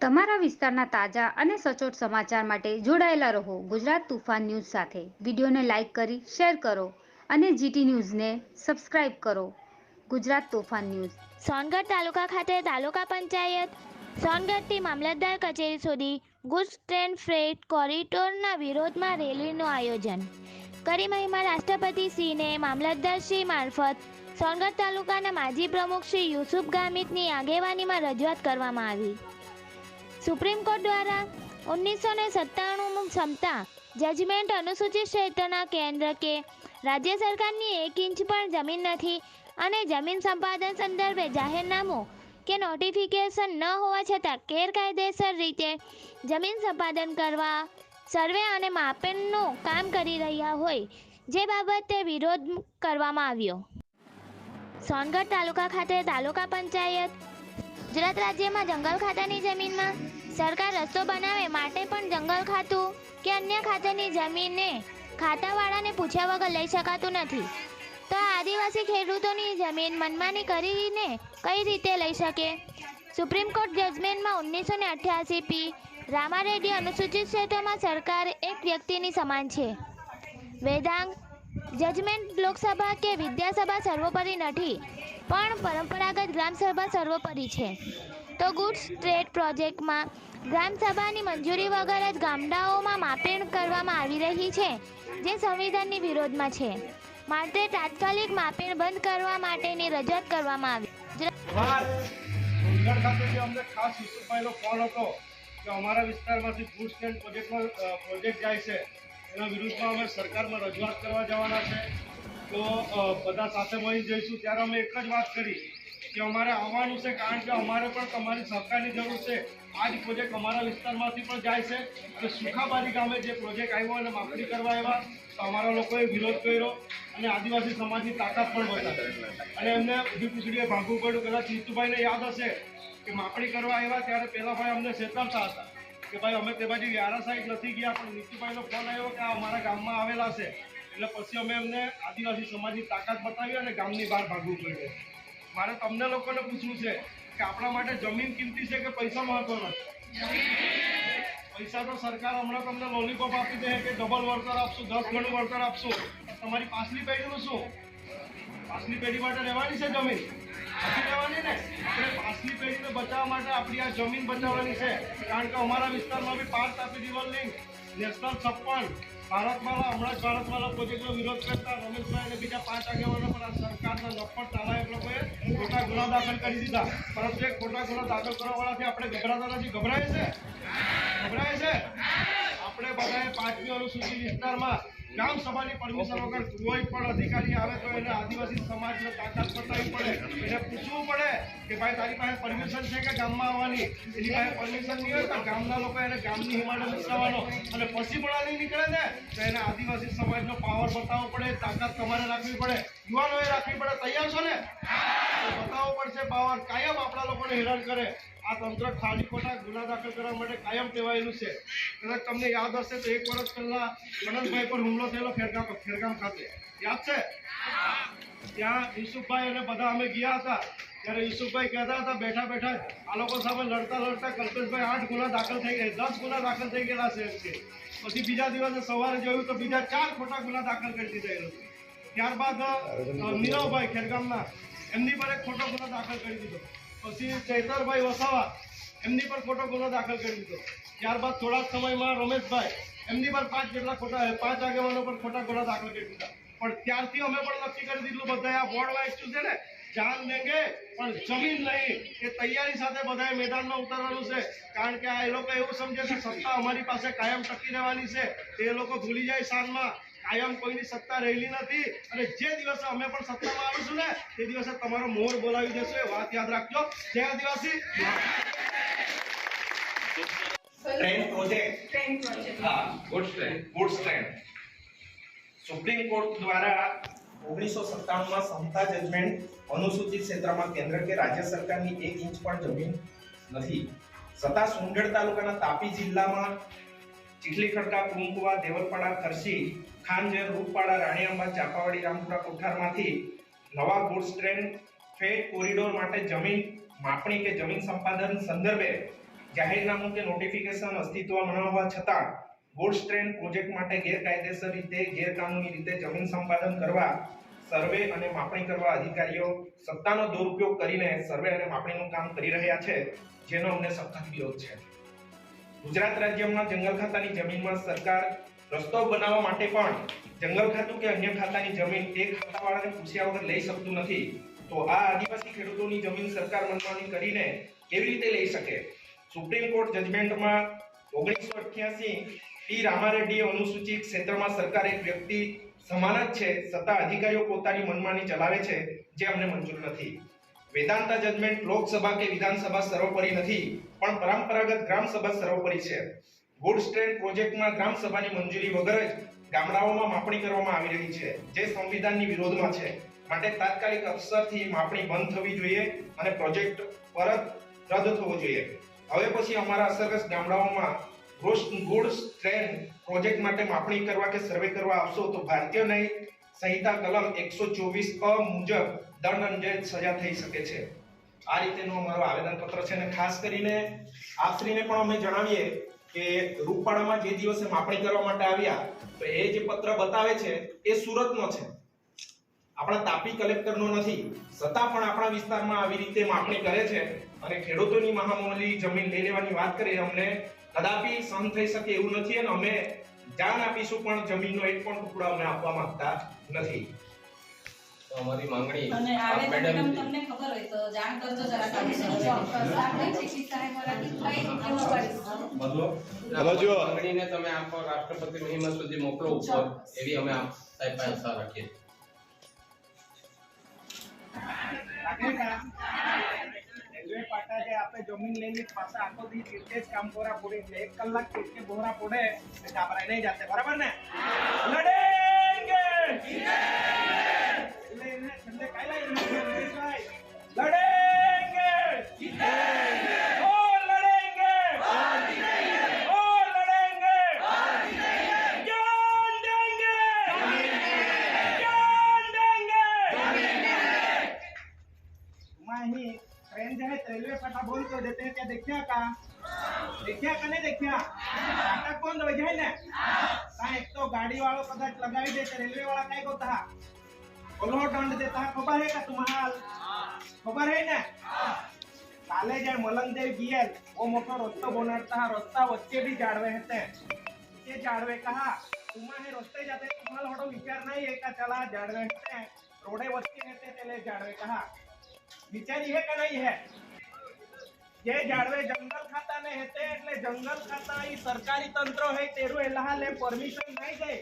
તમારા વિસ્તારના તાજા અને સચોટ સમાચાર માટે જોડાયેલા રહો ગુજરાત તુફાન ન્યૂઝ સાથે. વિડીયોને લાઇક કરી, શેર કરો અને જીટી ન્યૂઝને સબસ્ક્રાઇબ કરો. ગુજરાત તોફાન ન્યૂઝ. સોનગઢ તાલુકા ખાતે તાલુકા પંચાયત સોનગઢથી મામલતદાર કચેરી સુધી ગુડ્સ ટ્રેન ફ્રેટ કોરિડોરના વિરોધમાં રેલીનું આયોજન. કરી મહિમા રાષ્ટ્રપતિ શ્રીને મામલતદાર શ્રી મારફત સોનગઢ તાલુકાના માજી પ્રમુખ શ્રી યુસુફ ગામિતની આગેવાનીમાં રજૂઆત કરવામાં આવી. સુપ્રીમ કોર્ટ દ્વારા ઓગણીસો ને સત્તાણું ક્ષમતા જજમેન્ટ અનુસૂચિત ક્ષેત્રના કેન્દ્ર કે રાજ્ય સરકારની એક ઇંચ પણ જમીન નથી અને જમીન સંપાદન સંદર્ભે જાહેરનામું કે નોટિફિકેશન ન હોવા છતાં ગેરકાયદેસર રીતે જમીન સંપાદન કરવા, સર્વે અને માપનનું કામ કરી રહ્યા હોય જે બાબતે વિરોધ કરવામાં આવ્યો. સોનગઢ તાલુકા ખાતે તાલુકા પંચાયત ગુજરાત રાજ્યમાં જંગલ ખાતાની જમીનમાં સરકાર રસ્તો બનાવે માટે પણ જંગલ ખાતું કે અન્ય ખાતાની જમીનને ખાતાવાળાને પૂછ્યા વગર લઈ શકાતું નથી. તો આદિવાસી ખેડૂતોની જમીન મનમાની કરીને કઈ રીતે લઈ શકે? સુપ્રીમ કોર્ટ જજમેન્ટમાં ઓગણીસો ને અઠ્યાસી પી રામારેડ્ડી અનુસૂચિત ક્ષેત્રમાં સરકાર એક વ્યક્તિની સમાન છે. વેદાંગ જજમેન્ટ લોકસભા કે વિદ્યાસભા સર્વોપરી નથી, પણ પરંપરાગત ગ્રામસભા સર્વોપરી છે. તો ગુડ સ્ટ્રેટ પ્રોજેક્ટમાં ગ્રામસભાની મંજૂરી વગર જ ગામડાઓમાં માપણ કરવામાં આવી રહી છે, જે સંવિધાનની વિરોધમાં છે. માટે તાત્કાલિક માપણ બંધ કરવા માટેની રજૂઆત કરવામાં આવી. અમારા વિસ્તારમાંથી ગુડ સ્ટેન્ડ પ્રોજેક્ટમાં પ્રોજેક્ટ જાય છે. એના વિરુદ્ધમાં અમે સરકારમાં રજૂઆત કરવા જવાના છે. તો બધા સાથે મળી જઈશું. ત્યારે અમે એક જ વાત કરી કે અમારે આવવાનું છે, કારણ કે અમારે પણ તમારી સહકારની જરૂર છે. આ જ પ્રોજેક્ટ અમારા વિસ્તારમાંથી પણ જાય છે. અને સુખાબારી ગામે જે પ્રોજેક્ટ આવ્યો અને માપણી કરવા આવ્યા, તો અમારા લોકોએ વિરોધ કર્યો અને આદિવાસી સમાજની તાકાત પણ વધારે અને એમને ઊભી પૂછડીએ ભાગવું પડ્યું. કદાચ ચિત્તુભાઈને યાદ હશે કે માપણી કરવા આવ્યા ત્યારે પહેલાં ભાઈ અમને ચેતવતા હતા. કે ભાઈ, અમે તે બાજુ વ્યારા સાઈડ નથી ગયા, પણ નીતિભાઈનો ફોન આવ્યો કે આ અમારા ગામમાં આવેલા છે. એટલે પછી અમે એમને આદિવાસી સમાજની તાકાત બતાવી અને ગામની બહાર ભાગવું પડ્યું. મારે તમને લોકોને પૂછવું છે કે આપણા માટે જમીન કિંમતી છે કે પૈસા મહત્વના છે? પૈસા તો સરકાર હમણાં તમને લોલીપોપ આપી દે કે ડબલ વળતર આપશું, દસ ગણું વળતર આપશું. તમારી પાછલી પેઢીનું શું? પાછલી પેઢી માટે રહેવાની છે જમીન? પેઢીને બચાવવા માટે આપણી આ જમીન બચાવવાની છે. કારણ કે અમારા વિસ્તારમાં બી પાંચ તાપી રિવર લિંક નેશનલ છપ્પન. ભારતમાલા હમણાં જ ભારતમાલા વિરોધ કરતા, રમેશભાઈ બીજા પાંચ આગેવાનો પર સરકારના નફટ નાલાયક લોકોએ ખોટા ગુના દાખલ કરી દીધા. પરંતુ એ ખોટા ગુના દાખલ કરવાવાળાથી આપણે ગભરાતા નથી ગભરાય છે? ગભરાય છે? આપણે બધાએ પાંચમી અનુસૂચિત વિસ્તારમાં ગ્રામ સભાની પરમિશન વગર કોઈ પણ અધિકારી આવે તો એને આદિવાસી સમાજને તાકાત બતાવવી પડે. એને પૂછવું પડે કે ભાઈ, તારી પાસે પરમિશન છે કે ગામમાં આવવાની? એની પાસે પરમિશન નહીં હોય તો ગામના લોકો એને ગામની હિમાડે વિકસાવવાનો અને પછી પણ નહીં નીકળે ને તો એને આદિવાસી સમાજનો પાવર બતાવવો પડે, તાકાત તમારે રાખવી પડે. યુવાનોએ રાખવી પડે. તૈયાર છો ને? બતાવવો પડશે પાવર કાયમ આપણા લોકોને હેરાન કરે. આ તંત્ર ખાલી ખોટા ગુના દાખલ કરવા માટે કાયમ ટેવાયેલું છે. કદાચ તમને યાદ હશે તો એક વર્ષ પહેલા ગણેશભાઈ પર હુમલો થયેલો ખેરગામ ખેરગામ ખાતે. યાદ છે? ત્યાં યુસુફભાઈ અને બધા અમે ગયા હતા. ત્યારે યુસુફભાઈ કહેતા હતા, બેઠા બેઠા આ લોકો સામે લડતા લડતા કલ્પેશભાઈ આઠ ગુના દાખલ થઈ ગયા દસ ગુના દાખલ થઈ ગયેલા છે પછી બીજા દિવસે સવારે જોયું તો બીજા ચાર ખોટા ગુના દાખલ કરી દીધા ત્યારબાદ નીરવભાઈ ખેરગામના એમની પર એક ખોટો ગુના દાખલ કરી દીધો. પછી ચૈતરભાઈ વસાવા, એમની પર ખોટો ગુનો દાખલ કરી દીધો ત્યારબાદ થોડા સમયમાં રમેશભાઈ, એમની પર પાંચ જેટલા ખોટા પાંચ આગેવાનો પર ખોટા ગુના દાખલ કરી દીધા પણ ત્યારથી અમે પણ નક્કી કરી દીધું, બધા આ બોર્ડ વાંચ્યું છે ને, જાન દેંગે પણ જમીન નહીં, એ તૈયારી સાથે બધાએ મેદાનમાં ઉતારવાનું છે. કારણ કે આ એ લોકો એવું સમજે છે, સત્તા અમારી પાસે કાયમ ટકી રહેવાની છે. એ લોકો ભૂલી જાય શાનમાં કાયમ કોઈની સત્તા રહેલી નથી અને જે દિવસે અમે પણ સત્તામાં આવીશું ને તે દિવસે તમારો મોર બોલાવી દેશો એ વાત યાદ રાખજો. જય આદિવાસી. ટ્રેન પ્રોજેક્ટ ટ્રેન પ્રોજેક્ટ હા goods train goods train supreme court દ્વારા ઓગણીસો સત્તાણુંમાં સમતા જજમેન્ટ અનુસૂચિત ક્ષેત્રમાં કેન્દ્ર કે રાજ્ય સરકારની એક ઇંચ પણ જમીન નથી. છતાં સોનગઢ તાલુકાના તાપી જિલ્લામાં ચીખલી ખડકા કુંકુવા દેવલપાડા ખરસી ખાનજર રૂપપાડા, રાણીઆંબા, ચાપાવાડી, રામપુરા, કોઠારમાંથી નવા ગુડ્સ ટ્રેન, ફેટ કોરિડોર માટે જમીન માપણી કે જમીન સંપાદન સંદર્ભે જાહેરનામું કે નોટિફિકેશન અસ્તિત્વમાં ન છતાં ગુડ્સ ટ્રેન પ્રોજેક્ટ માટે ગેરકાયદેસર રીતે, ગેરકાનૂની રીતે જમીન સંપાદન કરવા, સર્વે અને માપણી કરવા અધિકારીઓ સત્તાનો દુરુપયોગ કરીને સર્વે અને માપણીનું કામ કરી રહ્યા છે, જેનો અમને સખત વિરોધ છે. ગુજરાત રાજ્યમાં જંગલ ખાતાની જમીનમાં સરકાર રસ્તો બનાવવા માટે પણ જંગલ ખાતું કે અન્ય ખાતાની જમીન એ ખાતાવાળાને પૂછ્યા વગર લઈ શકતું નથી. તો આ આદિવાસી ખેડૂતોની જમીન સરકાર મનમાની કરીને કેવી રીતે લઈ શકે? સુપ્રીમ કોર્ટ જજમેન્ટમાં ઓગણીસો અઠ્યાસી પી રામારેડ્ડીએ અનુસૂચિત ક્ષેત્રમાં સરકાર એક વ્યક્તિ સમાન જ છે છતાં અધિકારીઓ પોતાની મનમાની ચલાવે છે, જે અમને મંજૂર નથી. વેદાંતા જજમેન્ટ લોકસભા કે વિધાનસભા સર્વોપરી નથી, પણ પરંપરાગત ગ્રામસભા સર્વોપરી છે. ગુડ્સ ટ્રેન પ્રોજેક્ટમાં ગ્રામસભાની મંજૂરી વગર જ ગામડાઓમાં માપણી કરવામાં આવી રહી છે, જે સંવિધાનની વિરોધમાં છે. માટે તાત્કાલિક અવસરથી માપણી બંધ થવી જોઈએ અને પ્રોજેક્ટ પરત રદ થવો જોઈએ. હવે પછી અમારા અસરગ્રસ્ત ગામડાઓમાં ગુડ્સ ટ્રેન પ્રોજેક્ટ માટે માપણી કરવા કે સર્વે કરવા આવશો તો ભારતીય ન્યાય સંહિતા કલમ એકસો ચોવીસ અ મુજબ દંડ અંગે સજા થઈ શકે છે. આ રીતેનું અમારું આવેદનપત્ર છે અને ખાસ કરીને આપશ્રીને પણ અમે જણાવીએ કે રૂપાળામાં જે દિવસે માપણી કરવા માટે આવ્યા, તો એ જે પત્ર બતાવે છે, એ સુરતનો છે. આપણા તાપી કલેક્ટરનો નથી. છતાં પણ આપણા વિસ્તારમાં આવી રીતે માપણી કરે છે અને ખેડૂતોની મહામૂલી જમીન લઈ લેવાની વાત કરી, અમને કદાપી સહન થઈ શકે એવું નથી અને અમે જાન આપીશું પણ જમીનનો એક પણ ટુકડો અમે આપવા માંગતા નથી. અમારી માંગણી અને આપ મેડમ તમને ખબર હોય તો જાણ કરજો જરા ચોક્કસ આપણે ચિકિત્સા સાહેબ કઈ રીતે કરીશું અમારી માંગણીને તમે આપો રાષ્ટ્રપતિ મહિમા સુધી મોકલો ઉપર એવી અમે આપ સાહેબ પાસે આશા રાખીએ. રેલવે પાટા જે આપણે જમીન લઈને પાછા આખો દી જ કામ કોરા પડે એટલે એક કલાક તીર્થે બોરા પડે એટલે ગાભરાઈ નહીં જાતે બરાબર ને? લડેંગે ट्रेन जो है रेलवे पट्टा बोल कर देते हैं क्या देखिया का देखिया का नहीं देखिया टाटा कौन दो है ना हाँ एक तो गाड़ी वालों कदाच लगाई देते रेलवे वाला काय को था बोलो दंड देता है खबर है का तुम्हारा खबर है ना કાલે જ્યારે મલંગદેવ ગિયલ वो मोटो रस्तो बनाता है रास्ता वच्चे भी जाड़वे हैं ये जाड़वे कहा तुम्हारे रस्ते जाते तुम्हाला थोडा विचार नाही आहे का चला जाड़वे हैं रोडे वच्चे रहते तेले जाड़वे कहा વિચારી હે કે નહીં હે જે જાળવે જંગલ ખાતા ને હેતે એટલે જંગલ ખાતા ઈ સરકારી તંત્ર હે તેરું એલાહ લે પરમિશન નહીં દે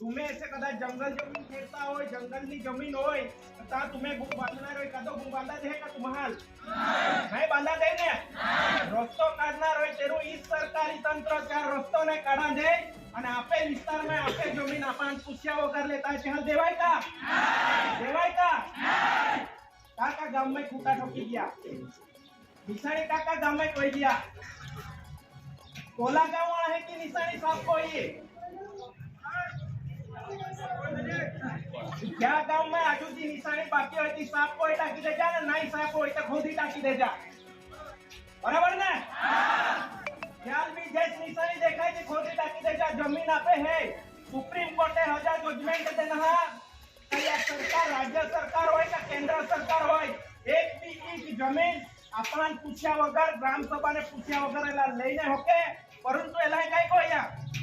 તમે એટલે કદાચ જંગલ જમીન ખેડતા હોય, જંગલની જમીન હોય ત્યાં તમે ગુમ બાંધનાર હોય, કાં તો ગુમ બાંધા છે કે તુમહાલ નહીં બાંધા દે ને? રસ્તો કાઢનાર હોય તેનું ઈ સરકારી તંત્ર ત્યાં રસ્તો ને કાઢા દે અને આપે વિસ્તારમાં આપે જમીન આપણ પૂછ્યા વગર લેતા છે હાલ દેવાય કા? દેવાય કા? કાકા ગામમાં ખૂટા ઠોકી ગયા. નિશાણી કાકા ગામમાં કોઈ ગયા. કોલા ગામ વાળા હે કે નિશાણી સાફ કોઈ રાજ્ય સરકાર હોય કે કેન્દ્ર સરકાર હોય એક બી ઇંચ જમીન આપણને પૂછ્યા વગર ગ્રામ સભાને પૂછ્યા વગર એલા લઈને હોકે પરંતુ એલા કઈ કોઈ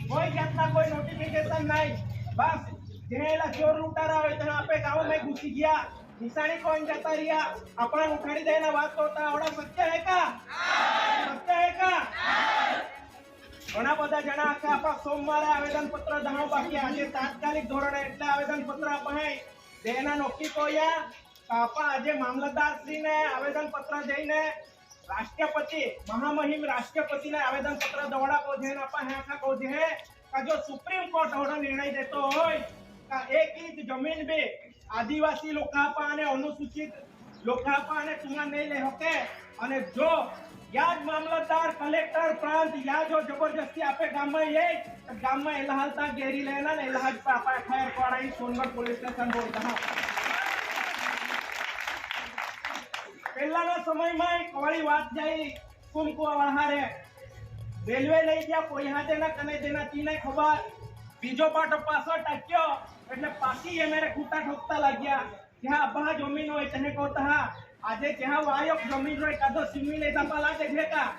કોઈ જાતના કોઈ નોટિફિકેશન નહીં બસ. જે એલા ચોર લૂંટારા હોય આપે ગામમાં ઘૂસી ગયા. નિશાણી કોઈ જતા રહ્યા? આપણા ઉઠાડી દેના વાત કરતા આવડા સત્ય હે કા? સત્ય હે કા? ઘણા બધા જણા આખા આપણા સોમવારે આવેદન પત્ર દાણો બાકી આજે તાત્કાલિક ધોરણે એટલે આવેદન પત્ર આપણે દેના નોકી કોયા? આપણા આજે મામલતદાર શ્રીને આવેદન પત્ર જઈને રાષ્ટ્રપતિ, મહામહિમ રાષ્ટ્રપતિને આવેદન પત્ર દોડા કહો જેને આપા હે કહો કો જે સુપ્રીમ કોર્ટ ઓર્ડર નિર્ણય દેતો હોય એક ઇંચ જમીન બે આદિવાસી લોકાપા અને અનુસૂચિત લોકાપા અને તુમા નહીં લે હોકે અને જો યાદ મામલતદાર કલેક્ટર પ્રાંત યા જો જબરજસ્તી આપે ગામમાં એ, તો ગામમાં એલહાલતા ગેરી લેના ને એલહાજ પર આપણે એફઆઈઆર કરાઈ સોનગઢ પોલીસ સ્ટેશન બોલ કહા પહેલાના સમયમાં એક વાળી વાત જાય કુમકુવા વાળારે રેલવે લઈ ગયા કોઈ હાથે ના કને દેના તીને ખબર. બીજો પાટો પાછો ટક્યો એટલે પાછી એ મેરે ખૂટા ઠોકતા લાગ્યા. જ્યાં અબ્બા જમીન હોય તેને કહતા હા આજે જ્યાં વાયો જમીન હોય કાદો સિમી લેતા પાલા દે કા?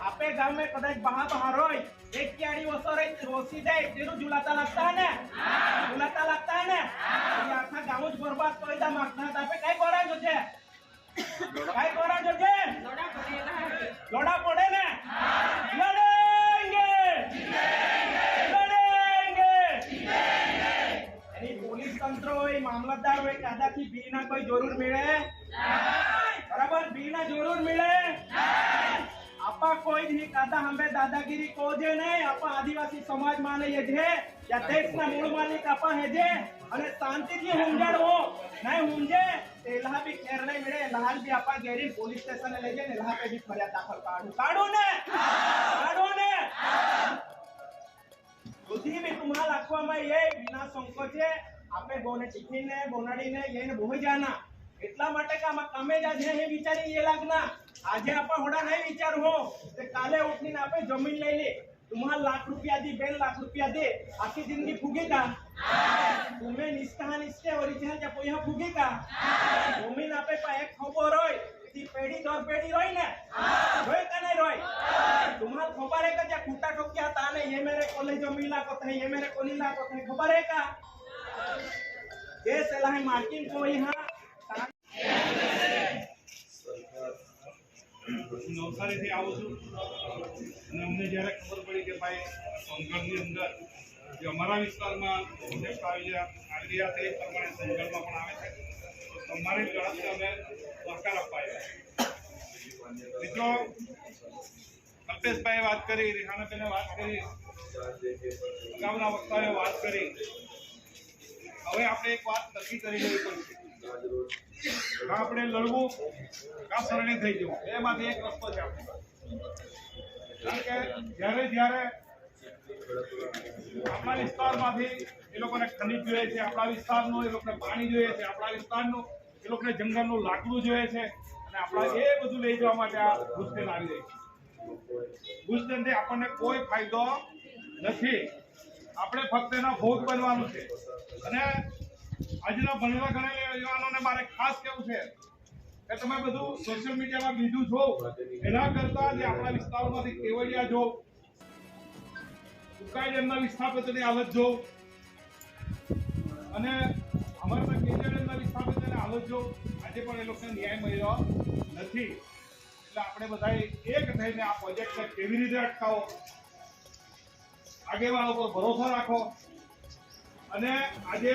આપે ગામ કદાચ બહા બહાર હોય એક ક્યાડી ઓસો રહી રોસી જાય તેનું ઝુલાતા લાગતા ને? ઝુલાતા લાગતા ને? આખા ગામ જ બરબાદ કરી દા માગતા આપે કઈ કોરાજો છે કઈ કોરાજો છે લોડા પડે ને? સમજદાર હોય કાદાથી ભી ના કોઈ જરૂર મળે? બરાબર? ભી ના જરૂર મળે? આપા કોઈ ની કાદા હંબે દાદાગીરી કોજે નહીં. આપા આદિવાસી સમાજ માને એ છે યા દેશ મૂળ માલિક આપા હે જે અને શાંતિથી સમજાડવો નહીં સમજે એલા બી ખેર નહીં મળે. લાલ બી આપા ગેરી પોલીસ સ્ટેશન લઈ જાય ને પે બી ફરિયાદ દાખલ કાઢો કાઢો ને? કાઢો ને? બુદ્ધિ બી તમારા રાખવામાં એ વિના સંકોચે આપે બોને ટિફિને બોનાડીને એને બોહી જાના એટલા માટે કે આમાં કામે જ આજે એ વિચારી એ લાગના આજે આપણે હોડા નહીં વિચાર હો તે કાલે ઉઠીને આપણે જમીન લઈ લે तुम्हाला लाख रुपया दी बेन लाख रुपया दे आखी जिंदगी फूगेगा तुम्हें निष्ठा निष्ठे ओरिजिनल क्या कोई यहाँ फूगेगा જમીન આપે પા એક ખબર હોય તી પેઢી દર પેઢી રોય ને રોય કે નહીં રોય तुम्हाला खबर है का क्या खूटा ठोकिया था ने ये मेरे कॉलेज में मिला को थे ये मेरे को नहीं ला को थे खबर है का ये सलाह मार्किंग को यहाँ હું નવસારીથી આવું છું અને અમને જ્યારે ખબર પડી કે ભાઈ સંઘર્ષની અંદર જે અમારા વિસ્તારમાં પ્રોજેક્ટ આવી રહ્યા આવી રહ્યા છે એ પ્રમાણે સંઘર્ષમાં પણ આવે છે તો તમારી લડતને અમે સહકાર આપવા આવ્યા મિત્રો કલ્પેશભાઈએ વાત કરી રિહાનાબેને વાત કરી અગાઉના વક્તાએ વાત કરી હવે આપણે એક વાત નક્કી કરી લેવી પડશે. આપણે લડવું કા શરણે થઈ જવું. એમાંથી એક રસ્તો છે આપણી કારણ કે જ્યારે જ્યારે આપણા વિસ્તારમાંથી એ લોકોને ખનિજ જોઈએ છે, આપણા વિસ્તારનું એ લોકોને પાણી જોઈએ છે, આપણા વિસ્તારનું એ લોકોને જંગલનું લાકડું જોઈએ છે, અને આપણા એ બધું લઈ જવા માટે આ ભૂસ્તેન આવી રહી છે. ભૂસ્તેનથી આપણને કોઈ ફાયદો નથી. આપણે ફક્ત એનો ભોગ બનવાનું છે. અને આજના ભણેલા ગણેલા યુવાનોને મારે ખાસ કેવું છે કે તમે બધું સોશિયલ મીડિયામાં બીજું જો એના કરતા જે આપણા વિસ્તારોમાંથી કેવડિયા જો, ઉકાઈ ડેમના હાલત જો, અને અમારા કેન્દ્ર ડેમના હાલત જો, આજે પણ એ લોકોને ન્યાય મળ્યો નથી. એટલે આપણે બધાએ એક થઈને આ પ્રોજેક્ટને કેવી રીતે અટકાવો? આગેવાનો પર ભરોસો રાખો. અને આજે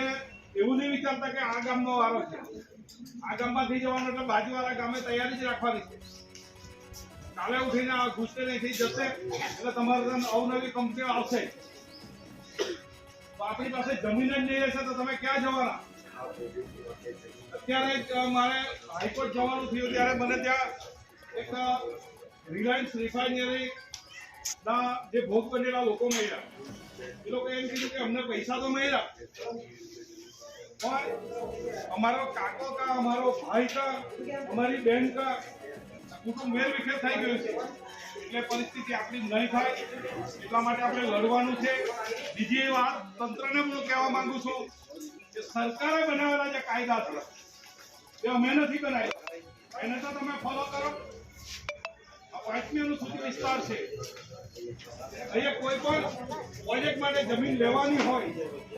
એવું નહીં વિચારતા કે આ ગામનો વારો છે. આ ગામમાંથી જવાનો એટલે બાજુવાળા ગામે તૈયારી જ રાખવાની છે. કાલે ઉઠીને આ ઘૂસતે નહીં જશે એટલે તમારે અવનવી કંપનીઓ આવશે. તો આપણી પાસે જમીન જ નહીં રહેશે તો તમે ક્યાં જવાના? અત્યારે મારે હાઈકોર્ટ જવાનું થયું ત્યારે મને ત્યાં એક રિલાયન્સ રિફાઇનરી ના, જે ભોગ બનેલા લોકો મળ્યા. એ લોકો એમ કીધું કે અમને પૈસા તો મળ્યા. પણ અમારો કાકો કા, અમારો ભાઈ કા, અમારી બેન કા, કુટુંબ વેર વિખેર થઈ ગયું છે. એટલે પરિસ્થિતિ આપણી નહીં થાય. એટલા માટે આપણે લડવાનું છે. બીજી વાત તંત્રને હું કહેવા માંગુ છું કે સરકારે બનાવેલા જે કાયદા છે, એ અમે નથી બનાવ્યા. એને તો તમે ફોલો કરો. પાંચમી અનુસૂચિત વિસ્તાર છે. અહીંયા કોઈ પણ પ્રોજેક્ટ માટે જમીન લેવાની હોય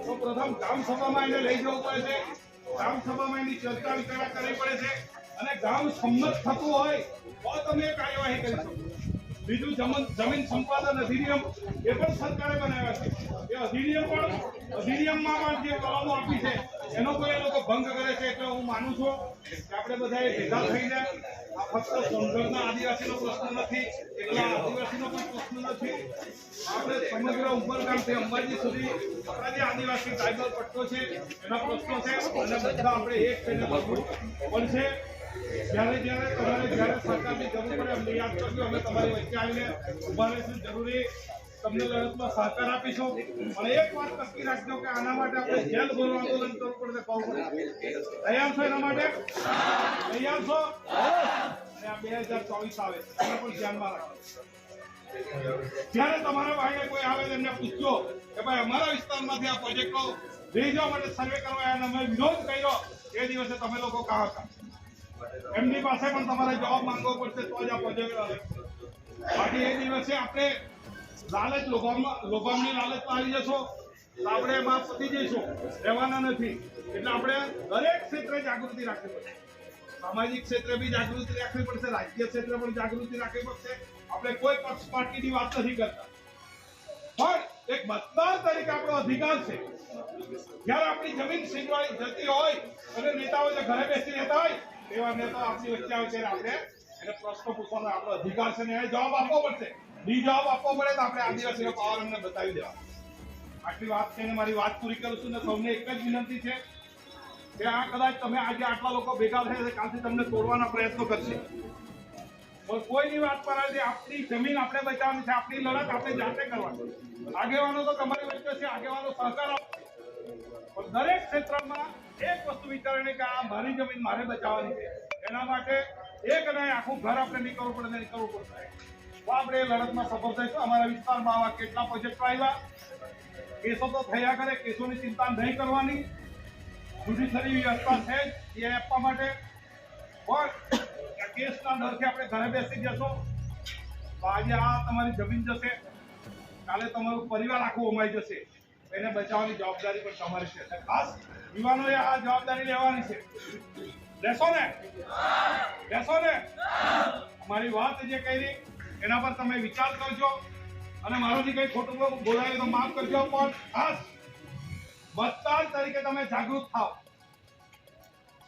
તો પ્રથમ ગ્રામ સભામાં એને લઈ જવું પડે છે. ગ્રામ સભામાં એની ચર્ચા વિચારણા કરવી પડે છે. અને ગામ સંમત થતું હોય તો તમે કાર્યવાહી કરી શકો. બીજું જમીન સંપાદન અધિનિયમ એ પણ સરકારે બનાવ્યા છે. એ અધિનિયમ પણ અધિનિયમમાં પણ જે કલમો આપી છે એનો કોઈ એ લોકો ભંગ કરે છે એટલે હું માનું છું કે આપણે બધાએ ભેગા થઈને આ ફક્ત સોનગઢના આદિવાસીનો પ્રશ્ન નથી, એટલે આદિવાસીનો પણ પ્રશ્ન નથી. આપણે સમગ્ર ઉમરગામથી અંબાજી સુધી આપણા જે આદિવાસી ટ્રાઇબલ પટ્ટો છે, એના પ્રશ્નો છે, અને બધા આપણે એક થઈને લડવું પડશે જ્યારે જ્યારે તમારે જ્યારે સરકારની જરૂર પડે, અમને યાદ કરજો, અમે તમારી વચ્ચે આવીને ઊભા રહીશું જરૂરી. તમને લડતમાં સહકાર આપીશું. અને એક વાત નક્કી રાખજો કે આના માટે આપણે જેલ ભરો આંદોલન કરવું પડશે, કહું પડે તૈયાર છો એના માટે? તૈયાર છો? અને આ બે હજાર ચોવીસ આવે એને પણ ધ્યાનમાં રાખો. જ્યારે તમારા ભાઈને કોઈ આવે એમને પૂછજો કે ભાઈ, અમારા વિસ્તારમાંથી આ પ્રોજેક્ટો લઈ જવા માટે સર્વે કરવા અને અમે વિરોધ કર્યો, એ દિવસે તમે લોકો કહા હતા એમની પાસે પણ તમારે જવાબ માંગવો પડશે, તો જ આ પ્રોજેક્ટ આવે. બાકી એ દિવસે આપણે લાલચ લોભામાં લોભામની લાલચમાં આવી જશો આપણે એમાં પતી જઈશું. રહેવાના નથી. એટલે આપણે દરેક ક્ષેત્રે જાગૃતિ રાખવી પડશે. સામાજિક ક્ષેત્રે બી જાગૃતિ રાખવી પડશે, રાજકીય ક્ષેત્રે પણ જાગૃતિ રાખવી પડશે. આપણે કોઈ પક્ષ પાર્ટીની વાત નથી કરતા. પણ એક મતદાર તરીકે આપણો અધિકાર છે. જ્યારે આપણી જમીન સીંગવાળી જતી હોય અને નેતાઓ ઘરે બેસી રહેતા હોય એવા નેતાઓ આપણી વચ્ચે આવે છે આપણે એને પ્રશ્ન પૂછવાનો આપણો અધિકાર છે ને જવાબ આપવો પડશે. બી જવાબ આપવો પડે તો આપણે આદિવાસીનો પાવર અમને બતાવી દેવા આટલી વાત કહીને મારી વાત પૂરી કરું છું ને સૌને એક જ વિનંતી છે કે આ કદાચ તમે આજે આટલા લોકો ભેગા થયા છે કાલથી તમને તોડવાના પ્રયત્નો કરશે. પણ કોઈની વાત પર આજે આપણી જમીન આપણે બચાવવાની છે આપણી લડત આપણે જાતે કરવાની આગેવાનો તો તમારી વચ્ચે છે આગેવાનો સહકાર આપશે પણ દરેક ક્ષેત્રમાં એક વસ્તુ વિચારણી કે આ મારી જમીન મારે બચાવવાની છે. એના માટે એક નહીં આખું ઘર આપણે નહીં કરવું પડે નીકળવું કરવું પડશે આપણે લડતમાં સફળ થઈશું. અમારા વિસ્તારમાં આવા કેટલા પ્રોજેક્ટો આવ્યા કેસો તો થયા કરે, કેસોની ચિંતા નહીં કરવાની. જુડિશરી વ્યવસ્થા છે એ આપવા માટે. પણ કેસના ડરથી આપણે ઘરે બેસી જશો. તો આજે આ તમારી જમીન જશે. કાલે તમારું પરિવાર આખું અમાઈ જશે. એને બચાવવાની જવાબદારી પણ તમારી છે. ખાસ યુવાનોએ આ જવાબદારી લેવાની છે. લેશો ને. લેશો ને. મારી વાત જે કરી એના પર તમે વિચાર કરજો. અને મારાથી કઈ ખોટું બોલાય તો માફ કરજો, પણ ખાસ મતદાર તરીકે તમે જાગૃત થાવ.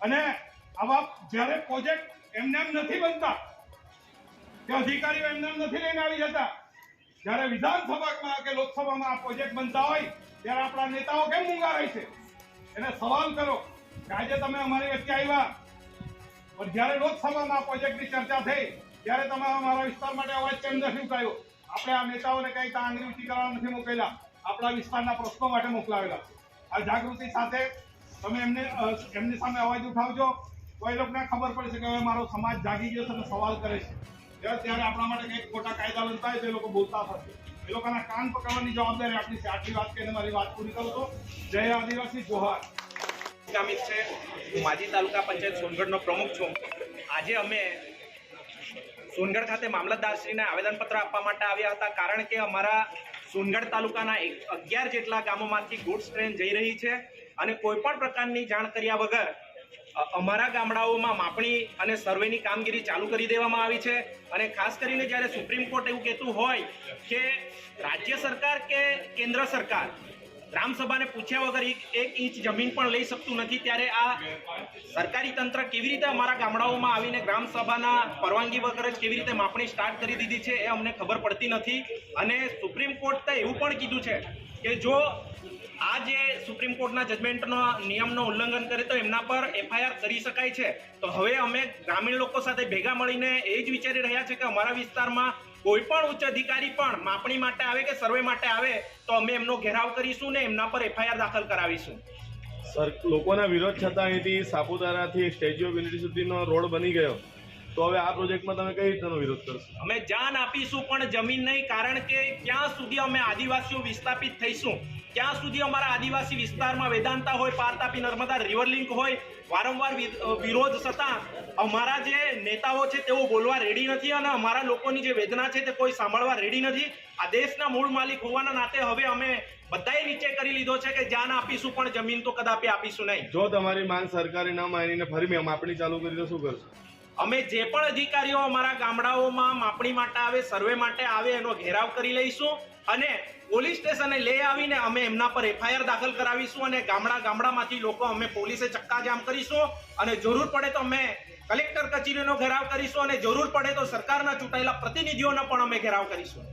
અને આવા જ્યારે પ્રોજેક્ટ એમને એમ નથી બનતા, કે અધિકારીઓ એમને એમ નથી લઈને આવી જતા, જ્યારે વિધાનસભામાં કે લોકસભામાં આ પ્રોજેક્ટ બનતા હોય, ત્યારે આપણા નેતાઓ કેમ મૂંગા રહે છે? એને સવાલ કરો કે આજે તમે અમારી વચ્ચે આવ્યા, પણ જ્યારે લોકસભામાં પ્રોજેક્ટની ચર્ચા થઈ ત્યારે તમારો મારા વિસ્તાર માટે અવાજ કેમ નથી ઉઠાયો આપણે આ નેતાઓને કઈ આંગળી ઊંચી કરવા નથી મોકલેલા આપણા વિસ્તારના પ્રશ્નો માટે મોકલાવેલા આ જાગૃતિ સાથે તમે એમને એમની સામે અવાજ ઉઠાવજો. તો એ લોકોને ખબર પડશે કે હવે મારો સમાજ જાગી ગયો છે અને સવાલ કરે છે. ત્યારે આપણા માટે કંઈક ખોટા કાયદા બનતા હોય તો એ લોકો બોલતા થશે એ લોકોના કાન પકડવાની જવાબદારી આપણી છે. આટલી વાત કહીને મારી વાત પૂરી કરું તો જય આદિવાસી જોહાર. છે, હું માજી તાલુકા પંચાયત સોનગઢનો પ્રમુખ છું. આજે અમે સોનગઢ ખાતે મામલતદારશ્રીને આવેદનપત્ર આપવા માટે આવ્યા હતા. કારણ કે અમારા સોનગઢ તાલુકાના અગિયાર જેટલા ગામોમાંથી ગુડ્સ ટ્રેન જઈ રહી છે અને કોઈપણ પ્રકારની જાણ કર્યા વગર અમારા ગામડાઓમાં માપણી અને સર્વેની કામગીરી ચાલુ કરી દેવામાં આવી છે. અને ખાસ કરીને જ્યારે સુપ્રીમ કોર્ટ એવું કહેતું હોય કે રાજ્ય સરકાર કે કેન્દ્ર સરકાર ગ્રામસભાને પૂછ્યા વગર એક એક ઇંચ જમીન પણ લઈ શકતું નથી. ત્યારે આ સરકારી તંત્ર કેવી રીતે અમારા ગામડાઓમાં આવીને ગ્રામસભાના પરવાનગી વગર જ કેવી રીતે માપણી સ્ટાર્ટ કરી દીધી છે એ અમને ખબર પડતી નથી. અને સુપ્રીમ કોર્ટે એવું પણ કીધું છે કે જો આ જે સુપ્રીમ કોર્ટના જજમેન્ટનો નિયમનો ઉલ્લંઘન કરે તો એમના પર એફઆઈઆર કરી શકાય છે. તો હવે અમે ગ્રામીણ લોકો સાથે ભેગા મળીને એ જ વિચારી રહ્યા છે કે અમારા વિસ્તારમાં કોઈ પણ ઉચ્ચ અધિકારી પણ માપણી માટે આવે કે સર્વે માટે આવે, તો અમે એમનો ઘેરાવ કરીશું ને એમના પર એફઆઈઆર દાખલ કરાવીશું. સર, લોકોના વિરોધ છતાં અહીંથી સાપુતારાથી સ્ટેચ્યુ ઓફ યુનિટી સુધીનો રોડ બની ગયો. તો હવે આ પ્રોજેક્ટમાં તમે કઈ રીતનો વિરોધ કરશો? અમે જાન આપીશું પણ જમીન નહીં કારણ કે ક્યાં સુધી અમે આદિવાસીઓ વિસ્થાપિત થઈશું? ક્યાં સુધી અમારા આદિવાસી વિસ્તારમાં વેદાંતા હોય પારતાપી નર્મદા રિવર લિંક હોય વારંવાર વિરોધ છતાં અમારા જે નેતાઓ છે તેઓ બોલવા રેડી નથી અને અમારા લોકોની જે વેદના છે તે કોઈ સાંભળવા રેડી નથી. આ દેશના મૂળ માલિક હોવાના નાતે હવે અમે બધાએ નીચે કરી લીધો છે કે જાન આપીશું પણ જમીન તો કદાપી આપીશું નહીં. જો તમારી માંગ સરકારે ન માનીને ફરી મેં આપણી ચાલુ કરી તો શું કરશો? અમે જે પણ અધિકારીઓ અમારા ગામડાઓમાં માપણી માટે આવે, સર્વે માટે આવે, એનો ઘેરાવ કરી લઈશું અને પોલીસ સ્ટેશને લઈ આવીને અમે એમના પર એફઆઈઆર દાખલ કરાવીશું અને ગામડા ગામડામાંથી લોકો અમે પોલીસે ચક્કાજામ કરીશું અને જરૂર પડે તો અમે કલેક્ટર કચેરીનો ઘેરાવ કરીશું અને જરૂર પડે તો સરકારના ચૂંટાયેલા પ્રતિનિધિઓનો પણ અમે ઘેરાવ કરીશું.